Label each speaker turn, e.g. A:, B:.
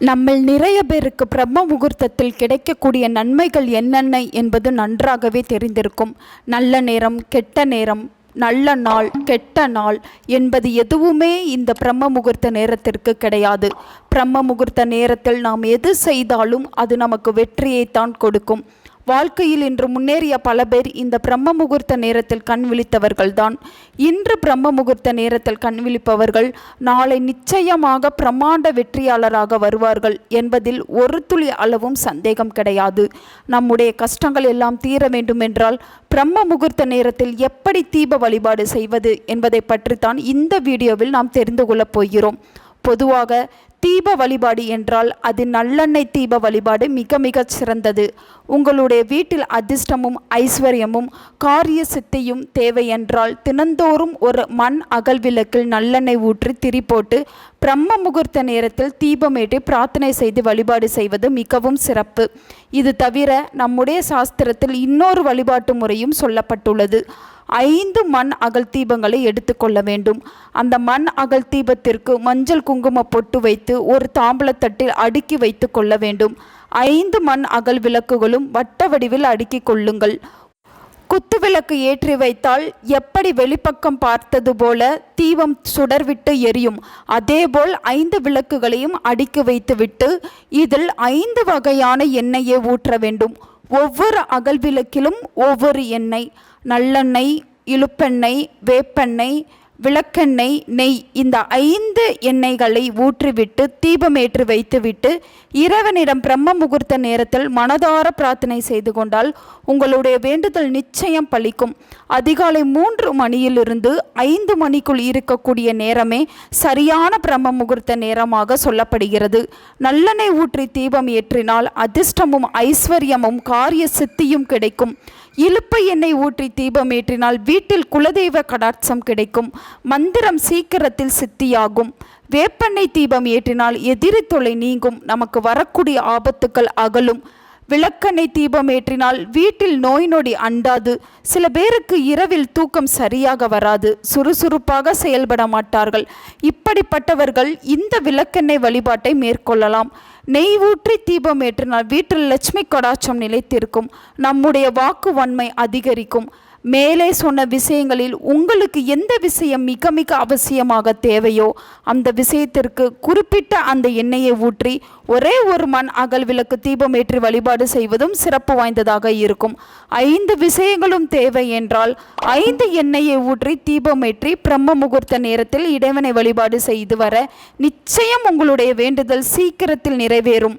A: நம்மில் நிறைய பேருக்கு பிரம்ம முகூர்த்தத்தில் கிடைக்கக்கூடிய நன்மைகள் என்னென்ன என்பது நன்றாகவே தெரிந்திருக்கும். நல்ல நேரம் கெட்ட நேரம் நல்ல நாள் கெட்ட நாள் என்பது எதுவுமே இந்த பிரம்ம முகூர்த்த நேரத்திற்கு கிடையாது. பிரம்ம முகூர்த்த நேரத்தில் நாம் எது செய்தாலும் அது நமக்கு வெற்றியைத்தான் கொடுக்கும். வாழ்க்கையில் இன்று முன்னேறிய பல பேர் இந்த பிரம்ம முகூர்த்த நேரத்தில் கண் விழித்தவர்கள்தான். இன்று பிரம்ம முகூர்த்த நேரத்தில் கண் விழிப்பவர்கள் நாளை நிச்சயமாக பிரம்மாண்ட வெற்றியாளராக வருவார்கள் என்பதில் ஒரு துளி அளவும் சந்தேகம் கிடையாது. நம்முடைய கஷ்டங்கள் எல்லாம் தீர வேண்டுமென்றால் பிரம்ம முகூர்த்த நேரத்தில் எப்படி தீப வழிபாடு செய்வது என்பதை பற்றித்தான் இந்த வீடியோவில் நாம் தெரிந்து கொள்ளப் போகிறோம். பொதுவாக தீப வழிபாடு என்றால் அது நல்லெண்ணெய் தீப வழிபாடு மிக மிகச் சிறந்தது. உங்களுடைய வீட்டில் அதிர்ஷ்டமும் ஐஸ்வர்யமும் காரிய சித்தியும் தேவை என்றால் தினந்தோறும் ஒரு மண் அகல் விளக்கில் நல்லெண்ணெய் ஊற்றி திரி போட்டு பிரம்ம முகூர்த்த நேரத்தில் தீபமேற்றி பிரார்த்தனை செய்து வழிபாடு செய்வது மிகவும் சிறப்பு. இது தவிர நம்முடைய சாஸ்திரத்தில் இன்னொரு வழிபாட்டு முறையும் சொல்லப்பட்டுள்ளது. ஐந்து மண் அகல் தீபங்களை எடுத்துக்கொள்ள வேண்டும். அந்த மண் அகல் தீபத்திற்கு மஞ்சள் குங்கும பொட்டு வைத்து ஒரு தாம்பலத்தட்டில் அடுக்கி வைத்து கொள்ள வேண்டும். ஐந்து மண் அகல் விளக்குகளும் வட்ட வடிவில் அடுக்கிக் கொள்ளுங்கள். குத்துவிளக்கு ஏற்றி வைத்தால் எப்படி வெளிப்பக்கம் பார்த்தது போல தீபம் சுடர்விட்டு எரியும். அதேபோல் ஐந்து விளக்குகளையும் அடுக்கி வைத்துவிட்டு இதில் ஐந்து வகையான எண்ணெயை ஊற்ற வேண்டும். ஒவ்வொரு அகல் விளக்கிலும் ஒவ்வொரு எண்ணெய் நல்லெண்ணெய் இழுப்பெண்ணெய் வேப்பெண்ணெய் விளக்கெண்ணெய் நெய் இந்த ஐந்து எண்ணெய்களை ஊற்றிவிட்டு தீபமேற்றி வைத்துவிட்டு இரவனிடம் பிரம்ம முகூர்த்த நேரத்தில் மனதார பிரார்த்தனை செய்து கொண்டால் உங்களுடைய வேண்டுதல் நிச்சயம் பலிக்கும். அதிகாலை மூன்று மணியிலிருந்து ஐந்து மணிக்குள் இருக்கக்கூடிய நேரமே சரியான பிரம்ம முகூர்த்த நேரமாக சொல்லப்படுகிறது. நல்லெண்ணெய் ஊற்றி தீபம் ஏற்றினால் அதிர்ஷ்டமும் ஐஸ்வர்யமும் காரிய சித்தியும் கிடைக்கும். இழுப்பை எண்ணெய் ஊற்றி தீபம் ஏற்றினால் வீட்டில் குலதெய்வ கடாட்சம் கிடைக்கும். மந்திரம் சீக்கிரத்தில் சித்தியாகும். வேப்பெண்ணெய் தீபம் ஏற்றினால் எதிரி தொலை நீங்கும். நமக்கு வரக்கூடிய ஆபத்துக்கள் அகலும். விளக்கெண்ணெய் தீபம் ஏற்றினால் வீட்டில் நோய் நொடி அண்டாது. சில பேருக்கு இரவில் தூக்கம் சரியாக வராது. சுறுசுறுப்பாக செயல்பட மாட்டார்கள். இப்படிப்பட்டவர்கள் இந்த விளக்கெண்ணெய் வழிபாட்டை மேற்கொள்ளலாம். நெய் ஊற்றி தீபம் ஏற்றினால் வீட்டில் லட்சுமி கடாட்சம் நிலைத்திருக்கும். நம்முடைய வாக்கு வன்மை அதிகரிக்கும். மேலே சொன்ன விஷயங்களில் உங்களுக்கு எந்த விஷயம் மிக மிக அவசியமாக தேவையோ அந்த விஷயத்திற்கு குறிப்பிட்ட அந்த எண்ணெயை ஊற்றி ஒரே ஒரு மண் அகல் விளக்கு தீபம் ஏற்றி வழிபாடு செய்வதும் சிறப்பு வாய்ந்ததாக இருக்கும். ஐந்து விஷயங்களும் தேவை என்றால் ஐந்து எண்ணெயை ஊற்றி தீபம் ஏற்றி பிரம்ம முகூர்த்த நேரத்தில் இடைவனை வழிபாடு செய்து வர நிச்சயம் உங்களுடைய வேண்டுதல் சீக்கிரத்தில் நிறைவேறும்.